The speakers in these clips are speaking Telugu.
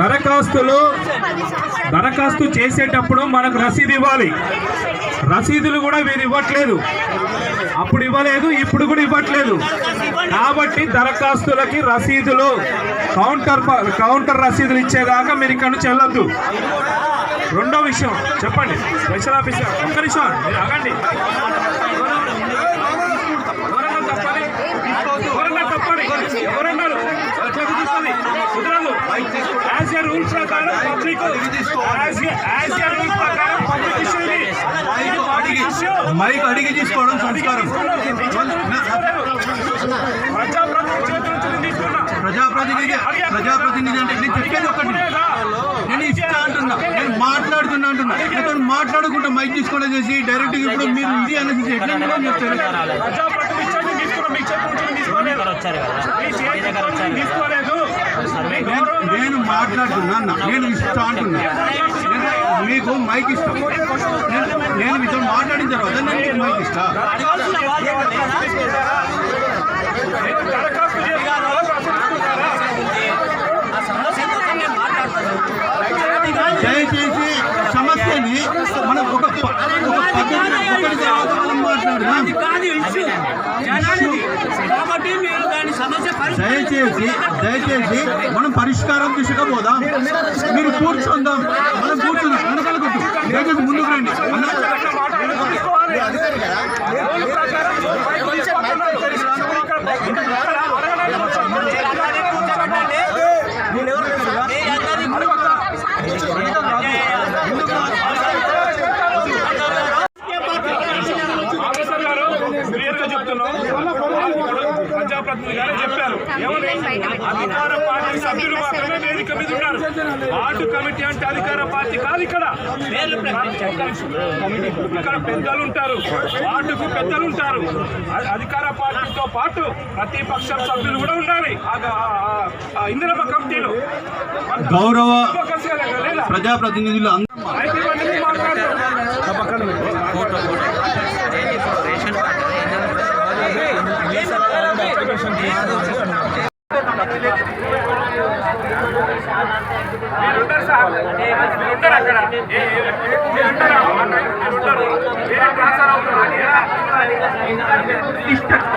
దరఖాస్తులు దరఖాస్తు చేసేటప్పుడు మనకు రసీదు ఇవ్వాలి. రసీదులు కూడా వీరు ఇవ్వట్లేదు. అప్పుడు ఇవ్వలేదు ఇప్పుడు కూడా ఇవ్వట్లేదు. కాబట్టి దరఖాస్తులకి రసీదులు కౌంటర్ కౌంటర్ రసీదులు ఇచ్చేదాకా మీరు ఇక్కడ నుంచి వెళ్ళొద్దు. రెండో విషయం చెప్పండి. స్పెషల్ ఆఫీసర్ ఒక్క నిమిషం మీరు ఆగండి. పబ్లిక్ మైక్ అడిగి తీసుకోవడం సంస్కారం. ప్రజాప్రతినిధి ప్రజాప్రతినిధి ప్రజాప్రతినిధి అంటే నేను చెప్పేది ఒకటి. నేను ఇష్టం అంటున్నా. నేను మాట్లాడుతున్నా అంటున్నా. నేను మాట్లాడుకుంటా మైక్ తీసుకోవడం చేసి డైరెక్ట్ ఇప్పుడు మీరు ఇది అనేసి ఎట్లా చెప్తారు ప్రజాప్రతినిధి చేతులు తీసుకున్నా మీ చేతుల నుంచి తీసుకోలేదు మీ చేతుల నుంచి తీసుకోలేదు మీ నేను- గౌరవం నేను మాట్లాడుతున్నా. నేను ఇష్టం అంటున్నా నేను- మీకు మైక్ ఇష్టం నేను మీతో మాట్లాడిన తర్వాత నేను మీకు? ప్రశ్నిస్తున్నారా? దయచేసి సమస్యని మనం ఒక ఒక పద్ధతిలో ఒకటి తర్వాత మనం మాట్లాడదాం కాదు ఇష్యూ జనానికి కాబట్టి మీరు దాని సమస్య దయచేసి దయచేసి మనం పరిష్కారం దిశగా పోదాం. మీరు కూర్చుందాం. మనం కూర్చుందాం వెనకాల కొట్టు దయచేసి ముందుకు రండి. అన్న ప్రజాప్రతినిధి గారు చెప్పారు. ఏమని? అధికార పార్టీ సభ్యులు మాత్రమే వేదిక మీద ఉన్నారు. వార్డు కమిటీ అంటే అధికార పార్టీ కాదు ఇక్కడ. ఇక్కడ పెద్దలు ఉంటారు వార్డుకు పెద్దలు ఉంటారు అధికార పార్టీతో పాటు ప్రతిపక్ష సభ్యులు కూడా ఉండాలి. ఆ- ఆ- ఆ- ఆ ఇందిరమ్మ కమిటీలో. గౌరవ? ప్రజాప్రతినిధులు అందరూ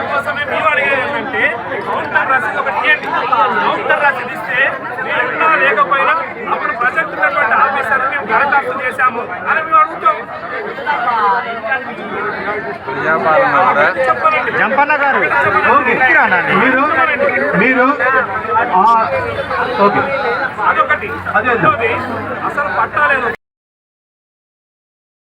కోసమే మేము అడిగేది ఏంటంటే కౌంటర్ రసీదు ఒకటి ఇవ్వండి కౌంటర్ రసీదు ఇస్తే మీరున్నా లేకపోయినా అప్పుడు ప్రజెంట్ ఉన్నటువంటి ఆఫీసర్ మేము దరఖాస్తు చేశాము అని మేము అడుగుతాం చెప్పనండి జంపన్న గారు మీరు మీరు ఆ, ఓకే. అదొకటి. అదే. అసలు పట్టాలేదు.